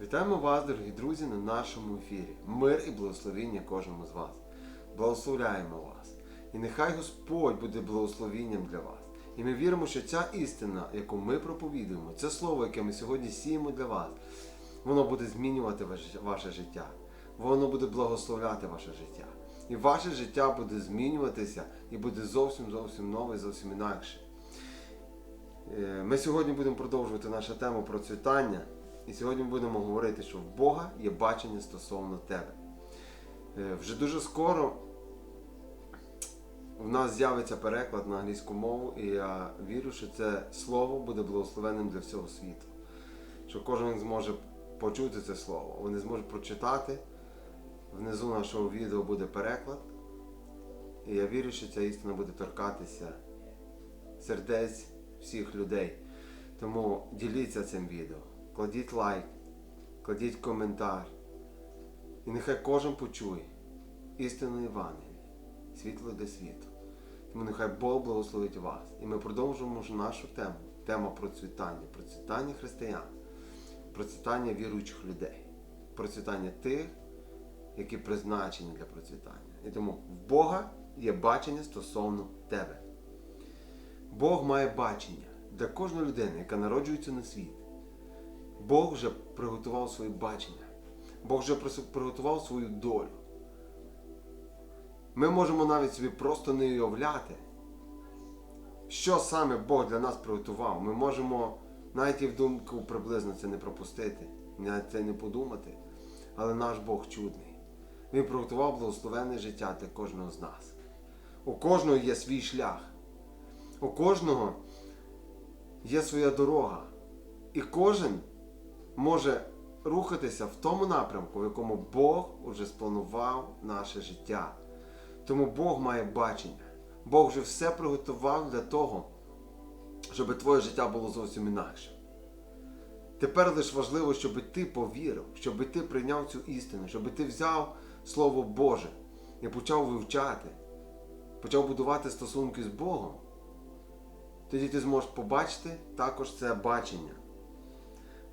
Вітаємо вас, дорогі друзі, на нашому ефірі. Мир і благословіння кожному з вас. Благословляємо вас. І нехай Господь буде благословінням для вас. І ми віримо, що ця істина, яку ми проповідуємо, це слово, яке ми сьогодні сіємо для вас, воно буде змінювати ваше- життя. Воно буде благословляти ваше життя. І ваше життя буде змінюватися і буде зовсім зовсім нове, зовсім інакше. Е, Ми сьогодні будемо продовжувати нашу тему процвітання. І сьогодні ми будемо говорити, що в Бога є бачення стосовно тебе. Е, Вже дуже скоро в нас з'явиться переклад на англійську мову, і я вірю, що це слово буде благословенним для всього світу. Що кожен зможе почути це слово. Вони зможуть прочитати. Внизу нашого відео буде переклад. І я вірю, що ця істина буде торкатися сердець всіх людей. Тому діліться цим відео, кладіть лайк, кладіть коментар. І нехай кожен почує істину Євангелія, світло для світу. Тому нехай Бог благословить вас. І ми продовжуємо нашу тему. Тема процвітання, процвітання християн, процвітання віруючих людей, процвітання тих, які призначені для процвітання. І тому в Бога є бачення стосовно тебе. Бог має бачення для кожної людини, яка народжується на світ. Бог вже приготував своє бачення. Бог вже приготував свою долю. Ми можемо навіть собі просто не уявляти, що саме Бог для нас приготував. Ми можемо навіть і в думку приблизно це не пропустити, навіть це не подумати. Але наш Бог чудний. Він приготував благословенне життя для кожного з нас. У кожного є свій шлях. У кожного є своя дорога. І кожен може рухатися в тому напрямку, в якому Бог уже спланував наше життя. Тому Бог має бачення. Бог вже все приготував для того, щоб твоє життя було зовсім інакше. Тепер лише важливо, щоб ти повірив, щоб ти прийняв цю істину, щоб ти взяв Слово Боже і почав вивчати, почав будувати стосунки з Богом. Тоді ти зможеш побачити також це бачення.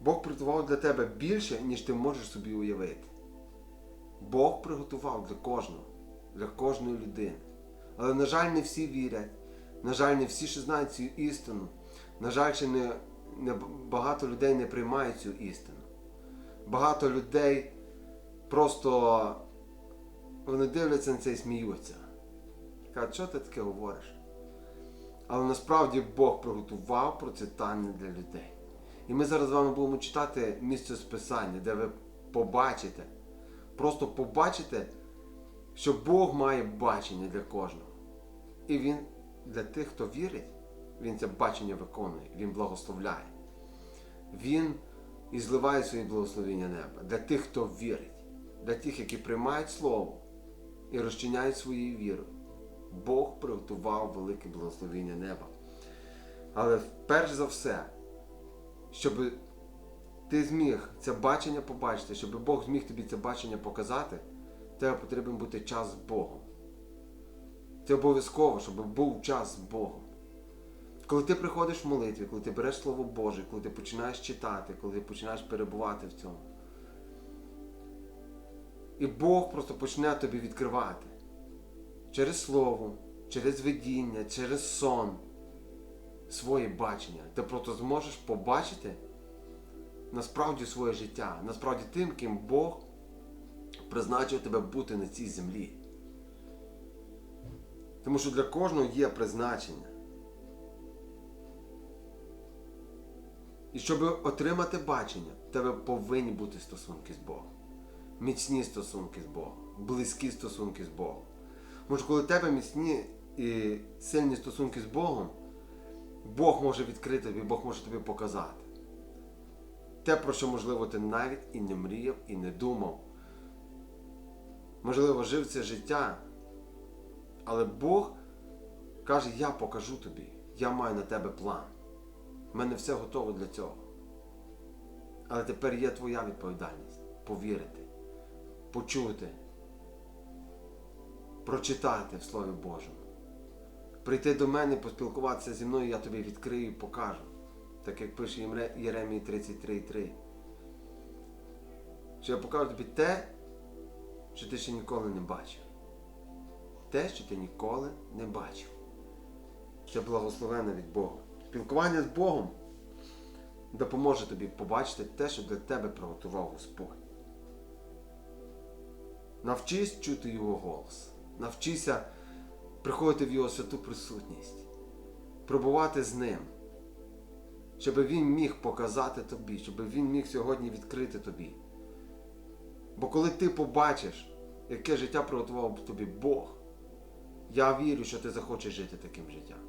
Бог приготував для тебе більше, ніж ти можеш собі уявити. Бог приготував для кожного, для кожної людини. Але, на жаль, не всі вірять. На жаль, не всі ще знають цю істину. На жаль, ще не, не багато людей не приймають цю істину. Багато людей просто вони дивляться на це і сміються. Кажуть, що ти таке говориш? Але насправді Бог приготував процвітання для людей. І ми зараз з вами будемо читати місце списання, де ви побачите, просто побачите, що Бог має бачення для кожного. І Він для тих, хто вірить, Він це бачення виконує, Він благословляє. Він і зливає свої благословення неба для тих, хто вірить, для тих, які приймають Слово і розчиняють своєю вірою. Бог приготував велике благословення неба. Але перш за все, щоб ти зміг це бачення побачити, щоб Бог зміг тобі це бачення показати, тебе потрібен бути час з Богом. Це обов'язково, щоб був час з Богом. Коли ти приходиш в молитві, коли ти береш Слово Боже, коли ти починаєш читати, коли ти починаєш перебувати в цьому. І Бог просто почне тобі відкривати через слово, через видіння, через сон своє бачення. Ти просто зможеш побачити насправді своє життя, насправді тим, ким Бог призначив тебе бути на цій землі. Тому що для кожного є призначення. І щоб отримати бачення, в тебе повинні бути стосунки з Богом. Міцні стосунки з Богом, близькі стосунки з Богом. Може, коли в тебе міцні і сильні стосунки з Богом, Бог може відкрити тобі, Бог може тобі показати. Те, про що, можливо, ти навіть і не мріяв, і не думав. Можливо, жив це життя. Але Бог каже, я покажу тобі, я маю на тебе план. У мене все готово для цього. Але тепер є твоя відповідальність повірити, почути, прочитати в Слові Божому. Прийти до мене, поспілкуватися зі мною, я тобі відкрию покажу. Так як пише Єремії 33.3. що я покажу тобі те, що ти ще ніколи не бачив. Те, що ти ніколи не бачив. Це благословенне від Бога. Спілкування з Богом допоможе тобі побачити те, що для тебе приготував Господь. Навчись чути Його голос. Навчися приходити в Його святу присутність, пробувати з Ним, щоб Він міг показати тобі, щоб Він міг сьогодні відкрити тобі. Бо коли ти побачиш, яке життя приготував тобі Бог, я вірю, що ти захочеш жити таким життям.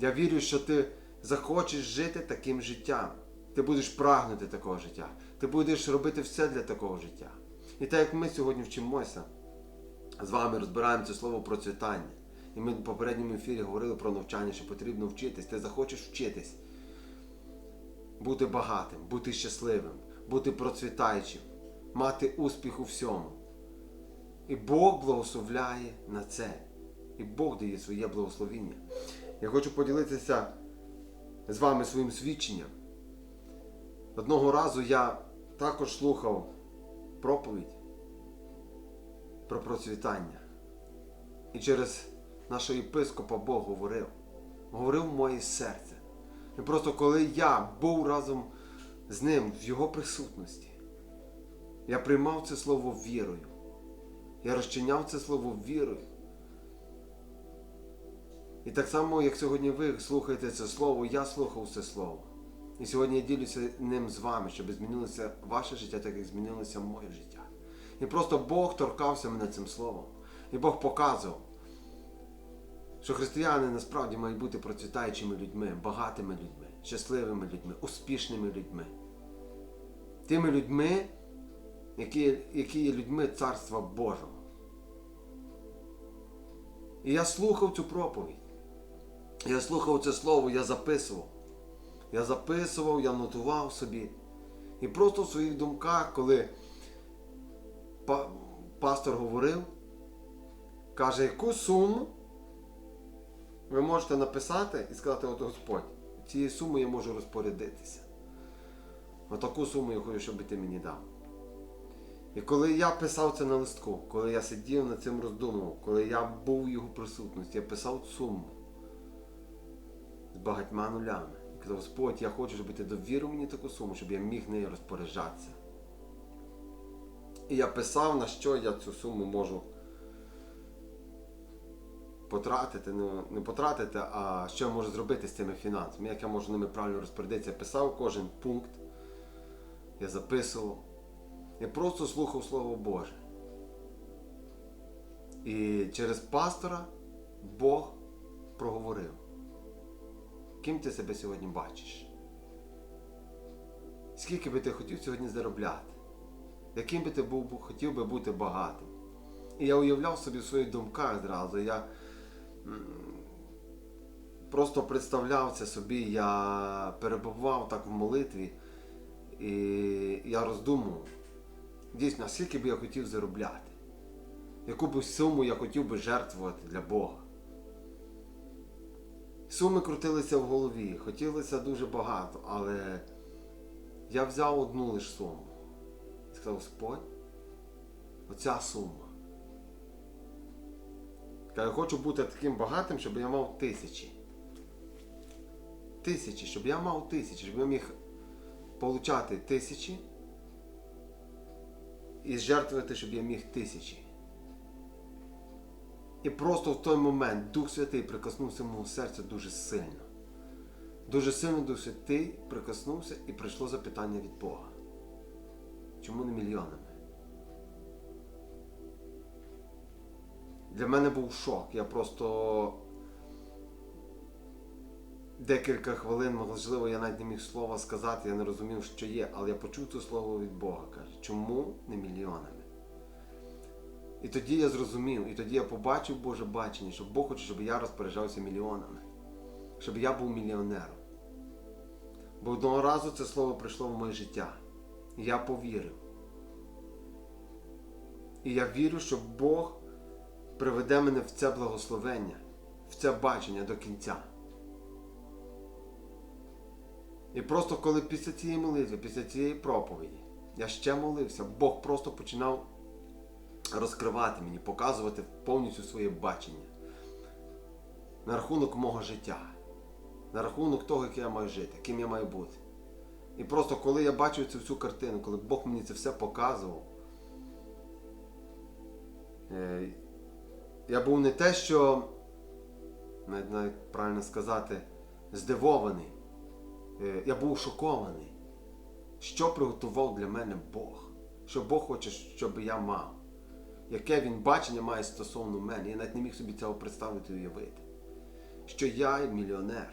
Я вірю, що ти захочеш жити таким життям. Ти будеш прагнути такого життя. Ти будеш робити все для такого життя. І так як ми сьогодні вчимося, з вами розбираємо це слово процвітання. І ми в попередньому ефірі говорили про навчання, що потрібно вчитись. Ти захочеш вчитись, бути багатим, бути щасливим, бути процвітаючим, мати успіх у всьому. І Бог благословляє на це. І Бог дає своє благословіння. Я хочу поділитися з вами своїм свідченням. Одного разу я також слухав проповідь про процвітання. І через нашого єпископа Бог говорив, говорив в моє серце. І просто коли я був разом з ним в його присутності, я приймав це слово вірою. Я розчиняв це слово вірою. І так само, як сьогодні ви слухаєте це слово, я слухав це слово. І сьогодні я ділюся ним з вами, щоб змінилося ваше життя, так як змінилося моє життя. І просто Бог торкався мене цим словом. І Бог показував, що християни насправді мають бути процвітаючими людьми, багатими людьми, щасливими людьми, успішними людьми. Тими людьми, які, які є людьми Царства Божого. І я слухав цю проповідь. Я слухав це слово, я записував. Я записував, я нотував собі. І просто в своїх думках, коли па- пастор говорив, каже, яку суму ви можете написати і сказати, от Господь, цією сумою я можу розпорядитися. Отаку суму я хочу, щоб ти мені дав. І коли я писав це на листку, коли я сидів над цим роздумував, коли я був в його присутності, я писав суму з багатьма нулями. І казав, Господь, я хочу, щоб ти довірив мені таку суму, щоб я міг нею розпоряджатися. І я писав, на що я цю суму можу потратити, ну, не потратити, а що я можу зробити з цими фінансами, як я можу ними правильно розпорядитися. Я писав кожен пункт, я записував. Я просто слухав Слово Боже. І через пастора Бог проговорив. Ким ти себе сьогодні бачиш? Скільки би ти хотів сьогодні заробляти? Яким би ти був, хотів би бути багатим? І я уявляв собі в своїх думках зразу. Я просто представляв це собі, я перебував так в молитві, і я роздумував. Дійсно, а скільки би я хотів заробляти? Яку б суму я хотів би жертвувати для Бога? Суми крутилися в голові, хотілося дуже багато, але я взяв одну лише суму. Сказав, Господь, оця сума. Я хочу бути таким багатим, щоб я мав тисячі. Тисячі, щоб я мав тисячі, щоб я міг получати тисячі і жертвувати, щоб я міг тисячі. І просто в той момент Дух Святий прикоснувся мого серця дуже сильно. Дуже сильно Дух Святий прикоснувся і прийшло запитання від Бога. Чому не мільйонами? Для мене був шок. Я просто декілька хвилин, можливо, я навіть не міг слова сказати, я не розумів, що є, але я почув це слово від Бога. Каже, чому не мільйонами? І тоді я зрозумів, і тоді я побачив Боже бачення, що Бог хоче, щоб я розпоряджався мільйонами, щоб я був мільйонером. Бо одного разу це слово прийшло в моє життя. Я повірив. І я вірю, що Бог приведе мене в це благословення, в це бачення до кінця. І просто коли після цієї молитви, після цієї проповіді, я ще молився. Бог просто починав розкривати мені, показувати повністю своє бачення на рахунок мого життя, на рахунок того, як я маю жити, ким я маю бути. І просто коли я бачив цю всю картину, коли Бог мені це все показував, е, я був не те, що, навіть, навіть правильно сказати, здивований. Е, Я був шокований, що приготував для мене Бог, що Бог хоче, щоб я мав. Яке він бачення має стосовно мене. Я навіть не міг собі цього представити і уявити. Що я мільйонер,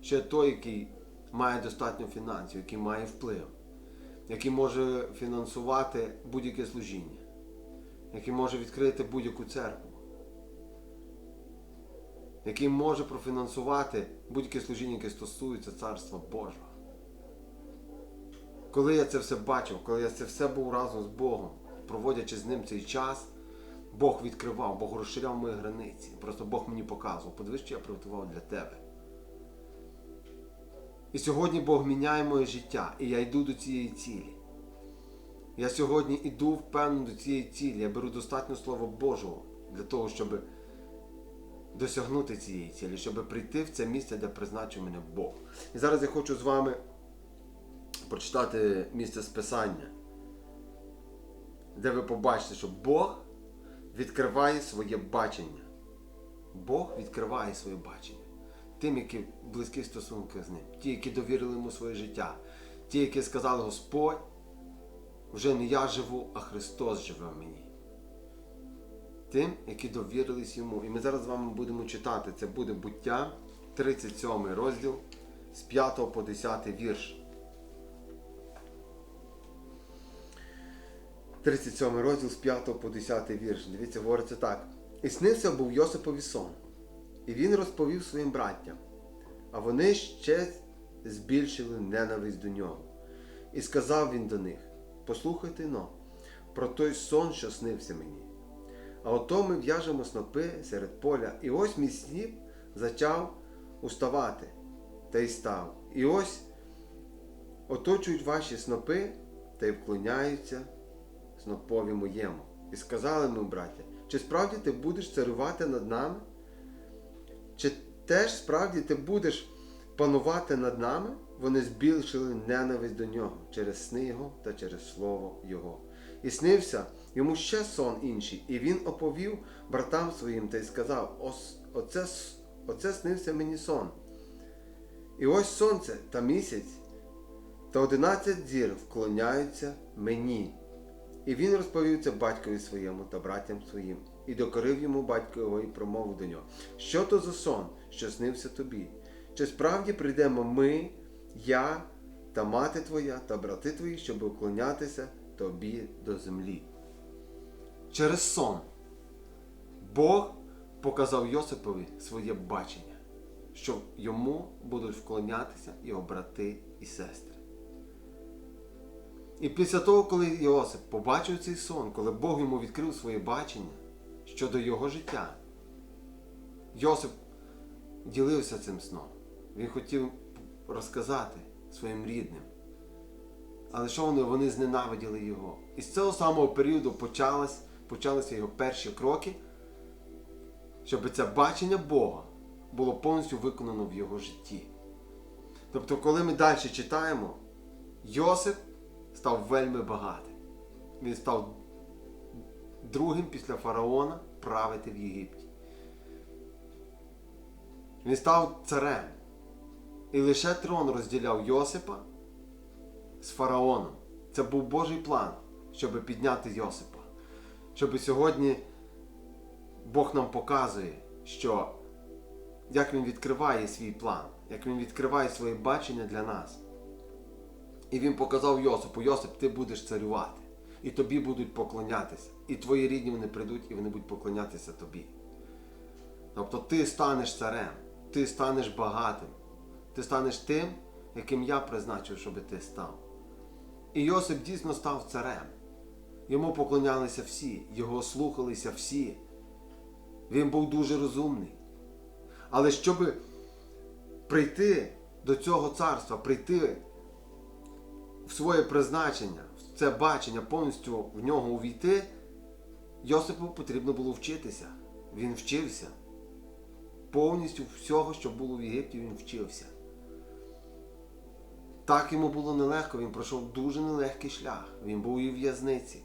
що я той, який має достатньо фінансів, який має вплив, який може фінансувати будь-яке служіння, який може відкрити будь-яку церкву, який може профінансувати будь-яке служіння, яке стосується Царства Божого. Коли я це все бачив, коли я це все був разом з Богом, проводячи з ним цей час, Бог відкривав, Бог розширяв мої границі. Просто Бог мені показував, подивись, що я приготував для тебе. І сьогодні Бог міняє моє життя, і я йду до цієї цілі. Я сьогодні йду впевнено до цієї цілі. Я беру достатньо Слова Божого для того, щоб досягнути цієї цілі, щоб прийти в це місце, де призначив мене Бог. І зараз я хочу з вами прочитати місце Списання, де ви побачите, що Бог відкриває своє бачення. Бог відкриває своє бачення. Тим, які близькі стосунки з ним, ті, які довірили йому своє життя, ті, які сказали, Господь, вже не я живу, а Христос живе в мені. Тим, які довірились йому. І ми зараз з вами будемо читати. Це буде буття, 37 розділ з 5 по 10 вірш. 37 розділ з 5 по 10 вірш. Дивіться, говориться так. І снився був Йосипові сон. І він розповів своїм браттям, а вони ще збільшили ненависть до нього. І сказав він до них: Послухайте но, про той сон, що снився мені. А ото ми в'яжемо снопи серед поля, і ось мій сніп зачав уставати та й став. І ось оточують ваші снопи та й вклоняються снопові моєму. І сказали ми, браття, чи справді ти будеш царювати над нами? Чи теж справді ти будеш панувати над нами? Вони збільшили ненависть до нього через сни його та через слово Його. І снився йому ще сон інший, і він оповів братам своїм та й сказав: оце, оце снився мені сон. І ось сонце та місяць та одинадцять зір вклоняються мені. І він розповів це батькові своєму та братям своїм, і докорив йому батько його і промовив до нього: Що то за сон, що снився тобі? Чи справді прийдемо ми, я та мати твоя та брати твої, щоб уклонятися тобі до землі? Через сон Бог показав Йосипові своє бачення, що йому будуть вклонятися його брати і сестри. І після того, коли Йосип побачив цей сон, коли Бог йому відкрив своє бачення щодо його життя, Йосип ділився цим сном. Він хотів розказати своїм рідним. Але що вони? Вони зненавиділи його. І з цього самого періоду почалось, почалися його перші кроки, щоб це бачення Бога було повністю виконано в його житті. Тобто, коли ми далі читаємо, Йосип став вельми багатим. Він став другим після фараона правити в Єгипті. Він став царем. І лише трон розділяв Йосипа з фараоном. Це був Божий план, щоб підняти Йосипа. Щоб сьогодні Бог нам показує, що як він відкриває свій план, як він відкриває своє бачення для нас. І він показав Йосипу, Йосип, ти будеш царювати, і тобі будуть поклонятися. І твої рідні вони прийдуть, і вони будуть поклонятися тобі. Тобто ти станеш царем, ти станеш багатим, ти станеш тим, яким я призначив, щоб ти став. І Йосип дійсно став царем. Йому поклонялися всі, його слухалися всі. Він був дуже розумний. Але щоб прийти до цього царства, прийти в своє призначення, в це бачення повністю в нього увійти, Йосипу потрібно було вчитися. Він вчився. Повністю всього, що було в Єгипті, він вчився. Так йому було нелегко, він пройшов дуже нелегкий шлях. Він був і в в'язниці.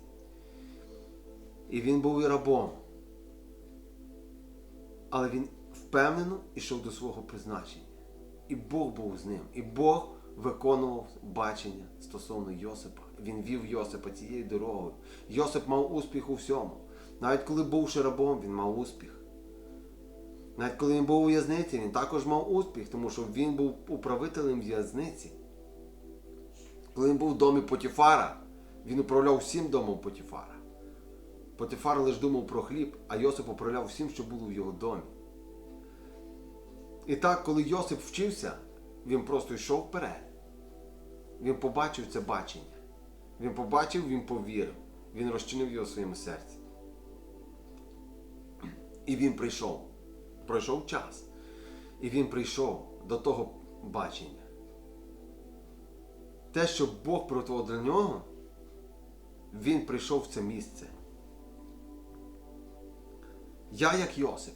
І він був і рабом. Але він впевнено йшов до свого призначення. І Бог був з ним. І Бог виконував бачення стосовно Йосипа. Він вів Йосипа цією дорогою. Йосип мав успіх у всьому. Навіть коли був ще рабом, він мав успіх. Навіть коли він був у в'язниці, він також мав успіх, тому що він був управителем в'язниці. Коли він був в домі Потіфара, він управляв всім домом Потіфара. Потифар лише думав про хліб, а Йосип управляв всім, що було в його домі. І так, коли Йосип вчився, він просто йшов вперед. Він побачив це бачення. Він побачив, він повірив. Він розчинив його в своєму серці. І він прийшов. Пройшов час. І він прийшов до того бачення. Те, що Бог приготував для нього, він прийшов в це місце. Я як Йосип.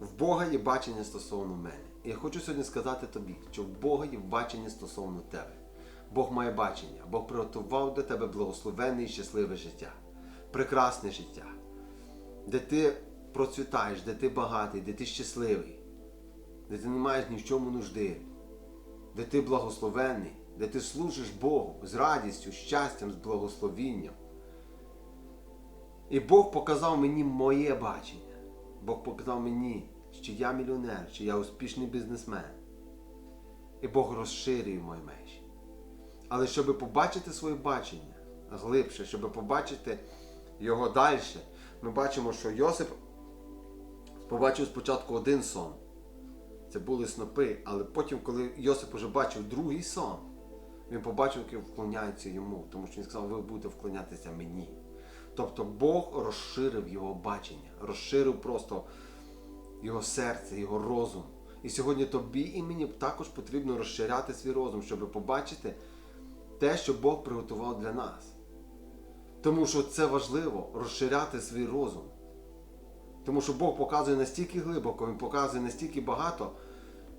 В Бога є бачення стосовно мене. І я хочу сьогодні сказати тобі, що в Бога є бачення стосовно тебе. Бог має бачення, Бог приготував для тебе благословенне і щасливе життя, прекрасне життя, де ти процвітаєш, де ти багатий, де ти щасливий, де ти не маєш ні в чому нужди, де ти благословенний, де ти служиш Богу з радістю, щастям, з благословінням. І Бог показав мені моє бачення. Бог показав мені, що я мільйонер, що я успішний бізнесмен. І Бог розширює мої межі. Але щоб побачити своє бачення глибше, щоб побачити його далі, ми бачимо, що Йосип побачив спочатку один сон. Це були снопи, але потім, коли Йосип уже бачив другий сон, він побачив, як вклоняються йому, тому що він сказав, ви будете вклонятися мені. Тобто Бог розширив його бачення, розширив просто його серце, його розум. І сьогодні тобі і мені також потрібно розширяти свій розум, щоб побачити те, що Бог приготував для нас. Тому що це важливо розширяти свій розум. Тому що Бог показує настільки глибоко, Він показує настільки багато,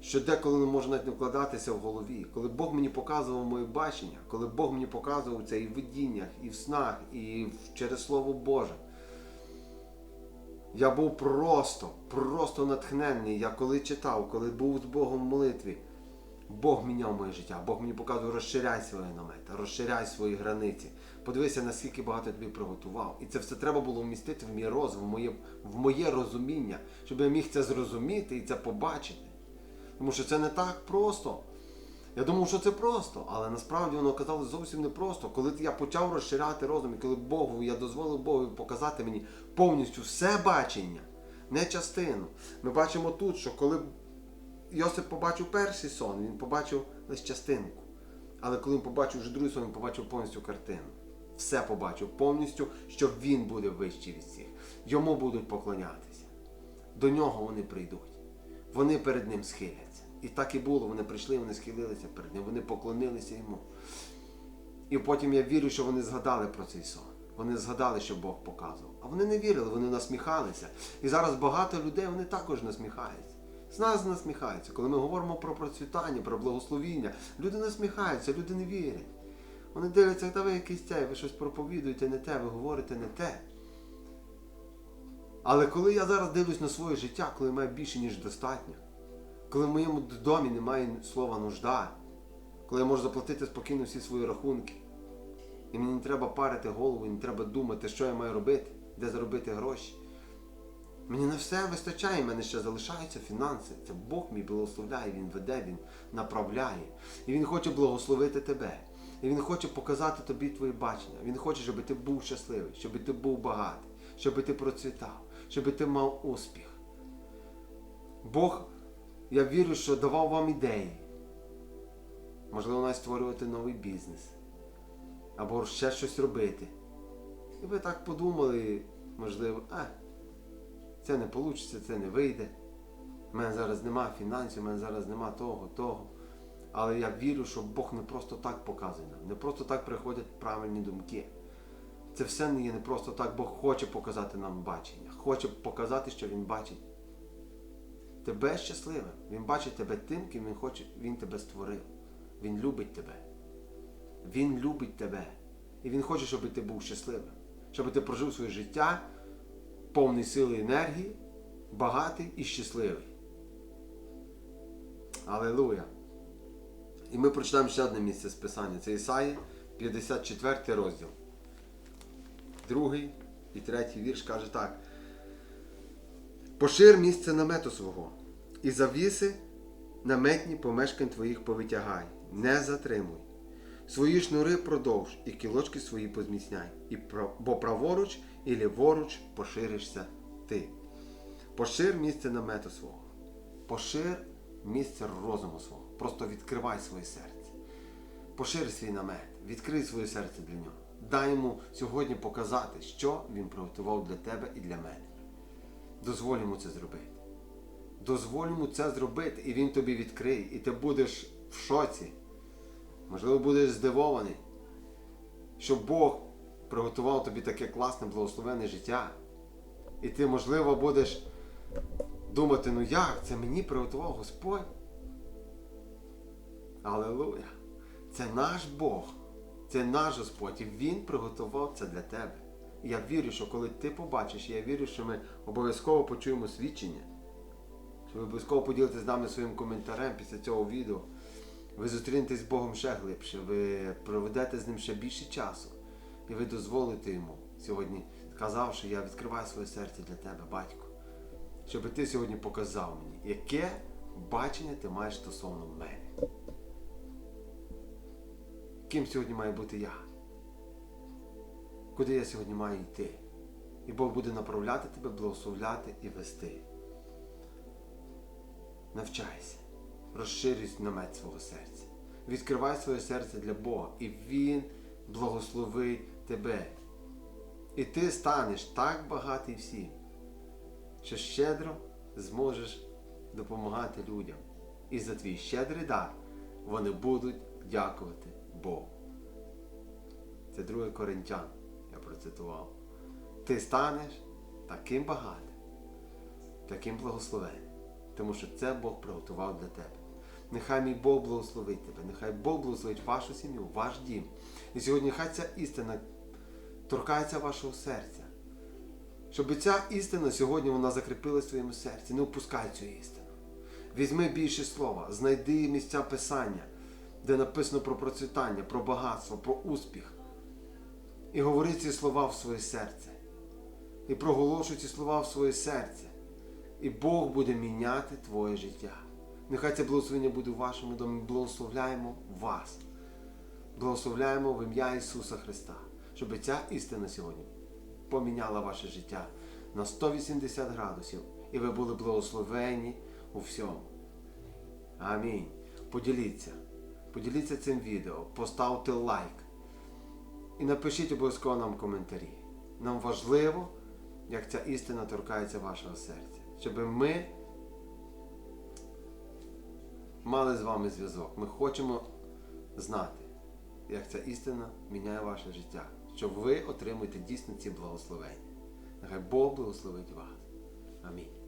що деколи не може навіть не вкладатися в голові. Коли Бог мені показував моє бачення, коли Бог мені показував це і в видіннях, і в снах, і через Слово Боже. Я був просто, просто натхненний. Я коли читав, коли був з Богом в молитві, Бог міняв моє життя. Бог мені показує, розширяй свої намети, розширяй свої границі. Подивися, наскільки багато я тобі приготував. І це все треба було вмістити в мій розум, в моє, в моє розуміння, щоб я міг це зрозуміти і це побачити. Тому що це не так просто. Я думав, що це просто, але насправді воно оказалось зовсім не просто. Коли я почав розширяти розум, і коли Богу, я дозволив Богу показати мені повністю все бачення, не частину. Ми бачимо тут, що коли Йосип побачив перший сон, він побачив лише частинку. Але коли він побачив вже другий сон, він побачив повністю картину. Все побачив повністю, що він буде вищий від всіх. Йому будуть поклонятися. До нього вони прийдуть. Вони перед ним схиляться. І так і було. Вони прийшли, вони схилилися перед ним, вони поклонилися йому. І потім я вірю, що вони згадали про цей сон. Вони згадали, що Бог показував. А вони не вірили, вони насміхалися. І зараз багато людей вони також насміхаються. З нас насміхаються. Коли ми говоримо про процвітання, про благословіння, люди насміхаються, люди не вірять. Вони дивляться, та ви якийсь цей, ви щось проповідуєте не те, ви говорите не те. Але коли я зараз дивлюсь на своє життя, коли маю більше, ніж достатньо, коли в моєму домі немає слова нужда, коли я можу заплатити спокійно всі свої рахунки, і мені не треба парити голову, не треба думати, що я маю робити, де заробити гроші. Мені на все вистачає, в мене ще залишаються фінанси. Це Бог мій благословляє, Він веде, Він направляє. І Він хоче благословити тебе. І Він хоче показати тобі твоє бачення. Він хоче, щоб ти був щасливий, щоб ти був багатий, щоб ти процвітав, щоб ти мав успіх. Бог, я вірю, що давав вам ідеї. Можливо, навіть створювати новий бізнес. Або ще щось робити. І ви так подумали, можливо, а, це не вийде, це не вийде. У мене зараз нема фінансів, у мене зараз нема того, того. Але я вірю, що Бог не просто так показує нам, не просто так приходять правильні думки. Це все не є не просто так, Бог хоче показати нам бачення, хоче показати, що Він бачить тебе щасливим. Він бачить тебе тим, ким він хоче, він тебе створив. Він любить тебе. Він любить тебе. І він хоче, щоб ти був щасливим, щоб ти прожив своє життя повний сили енергії, багатий і щасливий. Алелуя! І ми прочитаємо ще одне місце з Писання. Це Ісаї, 54 розділ. Другий і третій вірш каже так. Пошир місце намету свого, і завіси наметні помешкань твоїх повитягай, не затримуй. Свої шнури продовж, і кілочки свої позміцняй, і бо праворуч і ліворуч поширишся ти. Пошир місце намету свого, пошир місце розуму свого. Просто відкривай своє серце. Пошир свій намет, відкрий своє серце для нього. Дай йому сьогодні показати, що він приготував для тебе і для мене. Дозволь йому це зробити. Дозволь йому це зробити, і він тобі відкриє, і ти будеш в шоці. Можливо, будеш здивований, що Бог приготував тобі таке класне, благословенне життя. І ти, можливо, будеш думати, ну як, це мені приготував Господь. Аллилуйя! Це наш Бог, це наш Господь, і Він приготував це для тебе. І я вірю, що коли ти побачиш, я вірю, що ми обов'язково почуємо свідчення, що ви обов'язково поділитесь з нами своїм коментарем після цього відео. Ви зустрінетесь з Богом ще глибше, ви проведете з ним ще більше часу, і ви дозволите йому сьогодні, сказавши, я відкриваю своє серце для тебе, батько, щоб ти сьогодні показав мені, яке бачення ти маєш стосовно мене. Ким сьогодні має бути я? Куди я сьогодні маю йти? І Бог буде направляти тебе, благословляти і вести. Навчайся, розширюй намет свого серця. Відкривай своє серце для Бога, і Він благословить тебе. І ти станеш так багатий всім, що щедро зможеш допомагати людям. І за твій щедрий дар вони будуть дякувати Богу. Це 2 Коринтян, я процитував. Ти станеш таким багатим, таким благословенним, тому що це Бог приготував для тебе. Нехай мій Бог благословить тебе, нехай Бог благословить вашу сім'ю, ваш дім. І сьогодні хай ця істина торкається вашого серця. Щоб ця істина сьогодні вона закріпилась в твоєму серці. Не опускай цю істину. Візьми більше слова, знайди місця писання, де написано про процвітання, про багатство, про успіх. І говори ці слова в своє серце. І проголошуй ці слова в своє серце. І Бог буде міняти твоє життя. Нехай це благословення буде в вашому домі. Благословляємо вас. Благословляємо в ім'я Ісуса Христа, щоб ця істина сьогодні поміняла ваше життя на 180 градусів, і ви були благословені у всьому. Амінь. Поділіться. Поділіться цим відео, поставте лайк. І напишіть обов'язково нам коментарі. Нам важливо, як ця істина торкається вашого серця. Щоб ми мали з вами зв'язок. Ми хочемо знати, як ця істина міняє ваше життя. Щоб ви отримуєте дійсно ці благословення. Нехай Бог благословить вас. Амінь.